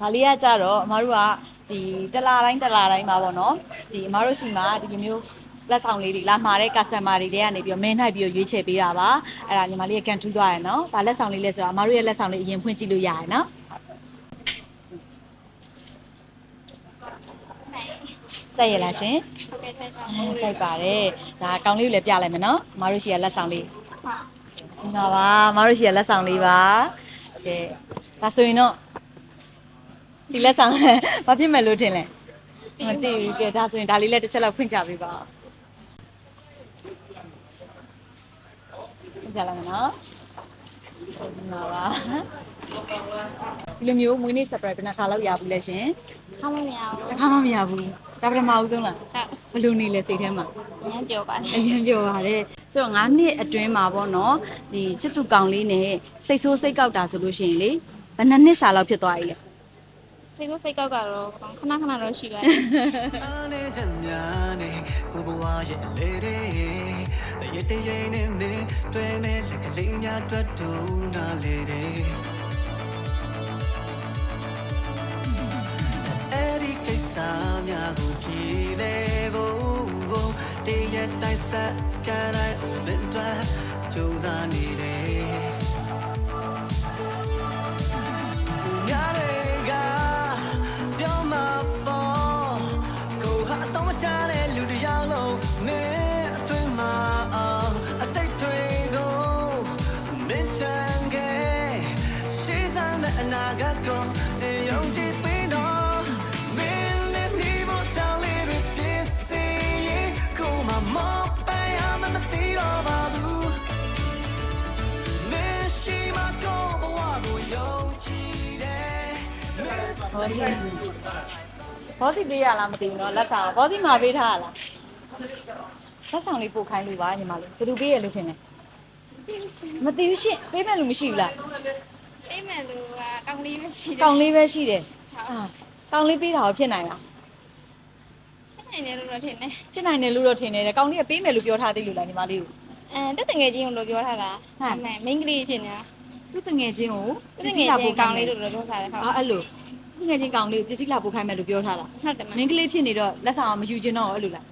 ဒါလေးကကြတော့အမတို့ကဒီတလာတိုင်းတလာတိုင်းမှာပေါ့နော်ဒီအမတို့စီမှာဒီလိုမျိုးလက်ဆောင်လေးတွေလာမှာတဲ့ customer တွေတွေကနေပြီးတော့မင်းနိုင်ပြီးတော့ရွေးချယ်ပေးတာပါအဲ့ဒါညီမလေးကကန်ထူးသွားရယ်နော်ဒါလက်ဆောင်လေးလဲဆိုတော့အမတို့ရဲ့လက်ဆောင်လေးအရင်ဖွင့်ကြည့်လို့ရရယ်နော်ဆိုင်ကြိုက်ရလားရှင်ဟုတ်ကဲ့ဆိုင်ပါအဲကြိုက်ပါတယ်ဒါကောင်းလေးကိုလည်းပြလိုက်မယ်နော်အမတို့ရှိရလက်ဆောင်လေးဟာဒီမှာပါအမတို့ရှိရလက်ဆောင်လေးပါကဲဒါဆိုရင်တော့ ဒီလက်ဆောင်ဘာဖြစ်မယ်လို့ထင်လဲမသိဘူးကဲဒါဆိုရင်ဒါလေးလည်းတစ်ချက်လောက်ဖွင့်ကြပေးပါဖွင့်ကြလိုက်မယ်နော်ဒီမှာပါဒီလိုမျိုးမွေးနေ့ surprise ဘယ်နှခါလောက်ရဘူးလဲရှင်ခါမမရဘူးတစ်ခါမှမရဘူးဒါပထမဦးဆုံးလားဟုတ်ဘယ်လိုနေလဲစိတ်ထဲမှာညံပြောပါတယ်အရင်ပြောပါတယ်ဆိုတော့9နှစ်အတွင်းမှာပေါ့နော်ဒီချစ်သူကောင်လေးနဲ့စိတ်ဆိုးစိတ်ကောက်တာဆိုလို့ရှိရင်လေဘယ်နှစ်နှစ်စာလောက်ဖြစ်သွားပြီလဲ စိတ်ကိုစိတ်ကောက်ကတော့ခဏခဏတော့ရှိပါတယ်အနေချက်များနဲ့ကိုဘဝရဲ့အလေးတွေရတဲ့ရင်နဲ့မင်းတွေ့မဲ့လက်ကလေးများတွေ့တူနာလေတဲ့အဲ့ဒီကိစ္စများကိုကြည်လေဖို့တည့်ရတိုင်းဆက်ကြတဲ့ open တွေ့ကြိုးစားနေတယ် မျှအနာဂတ်ကိုယုံကြည်ပြီးတော့မင်းနဲ့ဒီမို့ချောင်းလေးတွေပြည့်စည်ရင်ကိုမမောပိုင်ရမမသိတော့ပါဘူး Meshima go bawago yo chide ဘောစီဘောစီပေးရလားမသိဘူးเนาะလက်ဆောင်ဘောစီမှာပေးထားရလားလက်ဆောင်လေးပို့ခိုင်းလို့ပါညီမလေးဘယ်သူပေးရလို့ထင်လဲ ပြီးရှင် မသိဘူးရှင့်ပေးမဲ့လူမရှိဘူးလား အိမ်မယ်လူကကောင်းလေးပဲရှိတယ်ကောင်လေးပဲရှိတယ်အာကောင်လေးပေးတာကိုဖြစ်နိုင်လားနိုင်တယ်လို့တော့ထင်တယ်ဖြစ်နိုင်တယ်လို့တော့ထင်နေတယ်ကောင်လေးကပေးမယ်လို့ပြောထားသေးလို့လားညီမလေးကိုအဲတက်တငယ်ချင်းကိုလို့ပြောထားတာဟုတ်အမေမိန်းကလေးဖြစ်နေတာသူတငယ်ချင်းကိုတက်တငယ်ချင်းကောင်းလေးလို့တော့ပြောထားတယ်ဟုတ်အာအဲ့လိုသူငယ်ချင်းကောင်လေးကိုပစ္စည်းလာပို့ခိုင်းမယ်လို့ပြောထားတာဟုတ်တယ်မမင်းကလေးဖြစ်နေတော့လက်ဆောင်မယူချင်တော့ဘူးအဲ့လိုလား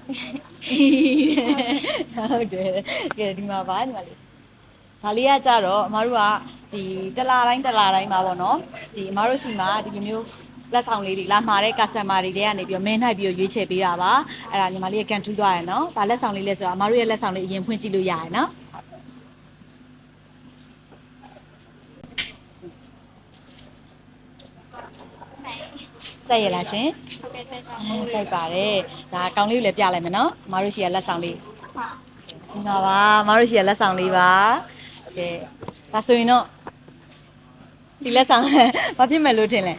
ဟုတ်တယ်ကဲဒီမှာပါညီမလေး ဒါလေးကကြတော့အမတို့ကဒီတလာတိုင်းတလာတိုင်းမှာပေါ့နော်ဒီအမတို့စီမှာဒီလိုမျိုးလက်ဆောင်လေးတွေလာမှာတဲ့ customer တွေတွေကနေပြီးတော့မင်းနိုင်ပြီးတော့ရွေးချယ်ပေးတာပါအဲ့ဒါညီမလေးကကန်ထူးသွားရယ်နော်ဒါလက်ဆောင်လေးလဲဆိုတော့အမတို့ရဲ့လက်ဆောင်လေးအရင်ဖွင့်ကြည့်လို့ရရယ်နော်ဆိုင်ကြိုက်ရလားရှင်ဟုတ်ကဲ့ဆိုင်ပါအဲကြိုက်ပါတယ်ဒါကောင်းလေးကိုလည်းပြလိုက်မယ်နော်အမတို့ရှိရလက်ဆောင်လေးဟာဒီမှာပါအမတို့ရှိရလက်ဆောင်လေးပါ ကဲဒါဆိုရင်တော့ဒီလက်ဆောင်ဘာဖြစ်မယ်လို့ထင်လဲ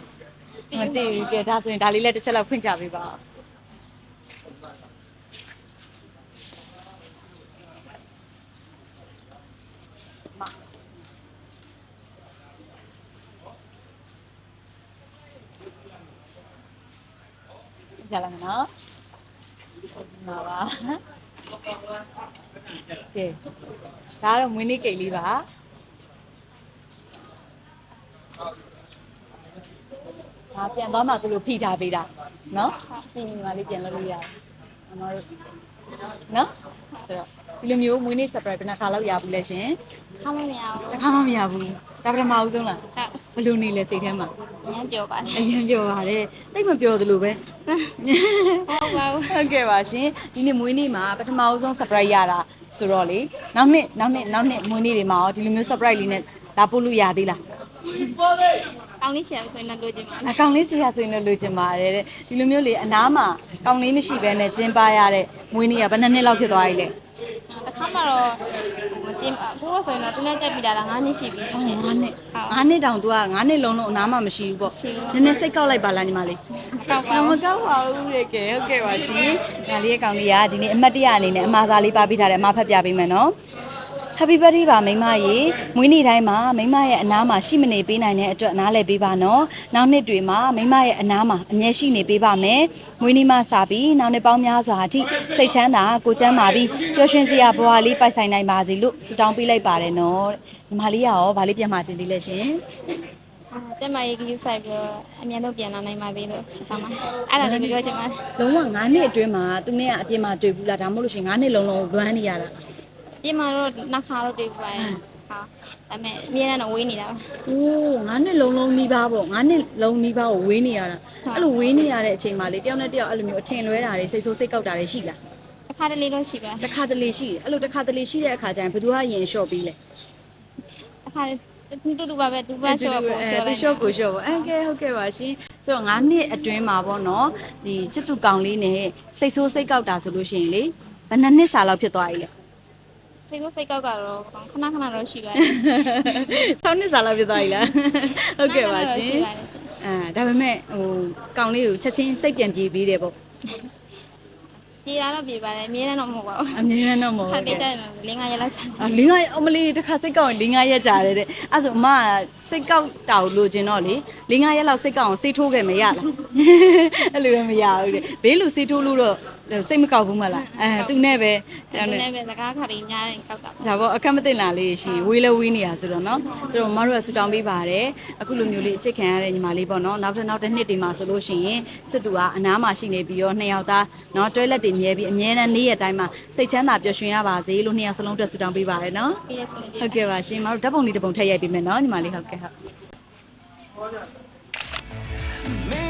မသိဘူးကဲဒါဆိုရင်ဒါလေးလည်းတစ်ချက်လောက်ဖွင့်ကြပေးပါကြလာမယ်နော်ဒီမှာပါကဲ ဒါကတော့မွေးနေ့ကိတ်လေးပါဒါပြန်သွားမှဆိုလို့ဖိထားပေးတာနော်ပြီးညီမလေးပြန်လုပ်လို့ရတယ်အမတို့နော်ဆိုတော့ဒီလိုမျိုးမွေးနေ့ surprise ဘယ်နှခါလောက်ရဘူးလဲရှင်ခါမမရဘူးတစ်ခါမှမရဘူးဒါပထမဦးဆုံးလားဟုတ်ဘယ်လိုနေလဲစိတ်ထဲမှာ ညံပြောပါတယ်အရင်ပြောပါတယ်တိတ်မပြောသလိုပဲဟုတ်ပါဘူးဟုတ်ကဲ့ပါရှင်ဒီနေ့မွေးနေ့မှာပထမဦးဆုံး surprise ရတာဆိုတော့လေနောက်နှစ်နောက်နှစ်နောက်နှစ်မွေးနေ့တွေမှာရောဒီလိုမျိုး surprise လေးနဲ့လာပို့လို့ရသေးလားကောင်းလေးရှာခွင့်နဲ့လိုချင်ပါအကောင်လေးစီရဆိုရင်လည်းလိုချင်ပါတယ်တဲ့ဒီလိုမျိုးလေအနားမှာကောင်လေးမရှိဘဲနဲ့ကျင်းပရတဲ့မွေးနေ့ကဘယ်နှစ်နှစ်လောက်ဖြစ်သွားပြီလဲတခါမှတော့ ဟိုမကြည့်အခုကဆိုရင်တော့သူနဲ့ကြက်ပြီးလာတာ9နှစ်ရှိပြီရှင်ငါးနှစ်ဟုတ်ငါးနှစ်တောင် तू ကငါးနှစ်လုံးလုံးအနားမှာမရှိဘူးပေါ့မရှိဘူး နည်းနည်းစိတ်ကောက်လိုက်ပါလားညီမလေးမကောက်ပါမဘူးကောက်ပါဘူးလေကဲဟုတ်ကဲ့ပါရှင်။ညာလေးရဲ့ကောင်လေးကဒီနေ့အမတ်တရအနေနဲ့အမှားစားလေးပါပေးထားတယ်အမဖတ်ပြပေးမယ်နော်။ Happy birthday ပါမိမရေမွေးနေ့တိုင်းမှာမိမရဲ့အနားမှာရှိမနေပေးနိုင်တဲ့အတွက်နားလည်ပေးပါနော်။နောက်နှစ်တွေမှာမိမရဲ့အနားမှာအမြဲရှိနေပေးပါမယ်။မွေးနေ့မှစပြီးနောက်နှစ်ပေါင်းများစွာအထိစိတ်ချမ်းသာကိုယ်ချမ်းသာပြီးပျော်ရွှင်စရာဘဝလေးပိုက်ဆိုင်နိုင်ပါစေလို့ဆုတောင်းပေးလိုက်ပါတယ်နော်။ညီမလေးကရောဗာလေးပြန်มาခြင်းသေးလဲရှင်။ဟကျမရေးကြီးဆိုင်ပြီးတော့အမြန်ဆုံးပြန်လာနိုင်ပါသေးလို့ဆုတောင်းပါအဲ့ဒါလေးပြောချင်ပါတယ်လုံးဝ9နှစ်အတွင်းမှာသူနဲ့ကအပြင်မှာတွေ့ဘူးလားဒါမှမဟုတ်လို့ရှိရင်9နှစ်လုံးလုံးလွမ်းနေရတာ ပြင်မာတော့နောက်ခါတော့တွေ့ပါရဲ့ဟာဒါပေမဲ့အများနဲ့တော့ဝေးနေတာပါ။အိုး9နှစ်လုံးလုံးနီးပါးပေါ့9နှစ်လုံးနီးပါးကိုဝေးနေရတာဟုတ် အဲ့လိုဝေးနေရတဲ့အချိန်မှာလေတယောက်နဲ့တယောက်အဲ့လိုမျိုးအထင်လွဲတာတွေစိတ်ဆိုးစိတ်ကောက်တာတွေရှိလားတစ်ခါတလေတော့ရှိပါတစ်ခါတလေရှိတယ်အဲ့လိုတစ်ခါတလေရှိတဲ့အခါကျရင်ဘယ်သူကရင်လျှော့ပြီးလဲ တစ်ခါတူတူပါပဲသူပါရှော့ကိုရှော့သူလိုက်လျှော့ကိုလျှော့ပေါ့အဲ့ကဲဟုတ်ကဲ့ပါရှင်ဆိုတော့9နှစ်အတွင်းမှာပေါ့နော်ဒီချစ်သူကောင်လေးနဲ့စိတ်ဆိုးစိတ်ကောက်တာဆိုလို့ရှိရင်လေဘယ်နှစ်နှစ်စာလောက်ဖြစ်သွားပြီလဲ စိတ်ကိုစိတ်ကောက်ကတော့ခဏခဏတော့ရှိပါတယ်6နှစ်စာလောက်ဖြစ်သွားပြီလားဟုတ်ကဲ့ပါရှင်ရှိပါတယ်ရှင်အာဒါပေမဲ့ဟိုကောင်လေးကိုချက်ချင်းစိတ်ပြန်ပြေးပြီးတယ်ပေါ့ပြေတာတော့ပြေပါတယ်အများနဲ့တော့မဟုတ်ပါဘူးအမြင်ရတော့မဟုတ်ခါဘူးတေးတဲ့လင်းငါရလောက်ချင်အလင်းကအမလေးတစ်ခါစိတ်ကောက်ရင်လင်းကရက်ကြတယ်တဲ့အဲ့ဆိုအမကစိတ်ကောက်တာကိုလိုချင်တော့လေ၄၅ရက်လောက်စိတ်ကောက်အောင်စေးထိုးခဲ့မရလားအဲ့လိုလည်းမရဘူးတဲ့ဘေးလူစေးထိုးလို့တော့စိတ်မကောက်ဘူးမလားအဲသူနဲ့ပဲသူနဲ့ပဲစကားခါတွေများတယ်ကောက်တာဒါပေါ့အခက်မတင်လာလေးရှိဝေးလဲဝေးနေရဆိုတော့နော်ဆိုတော့မမတို့ကဆူတောင်းပေးပါတယ်အခုလိုမျိုးလေးအချစ်ခံရတဲ့ညီမလေးပေါ့နော်နောက်တစ်နောက်တစ်နှစ်ဒီမှာဆိုလို့ရှိရင်ချစ်သူကအနားမှာရှိနေပြီးတော့နှစ်ယောက်သားနော်တွဲလက်တွေမြဲပြီးအမြဲတမ်းနေ့ရက်တိုင်းမှာစိတ်ချမ်းသာပျော်ရွှင်ရပါစေလို့နှစ်ယောက်စလုံးအတွက်ဆူတောင်းပေးပါတယ်နော်ဟုတ်ကဲ့ပါရှင်မမတို့ဓာတ်ပုံလေးတစ်ပုံထည့်ရိုက်ပေးမယ်နော်ညီမလေးဟုတ်ကဲ့ဟုတ်မင်း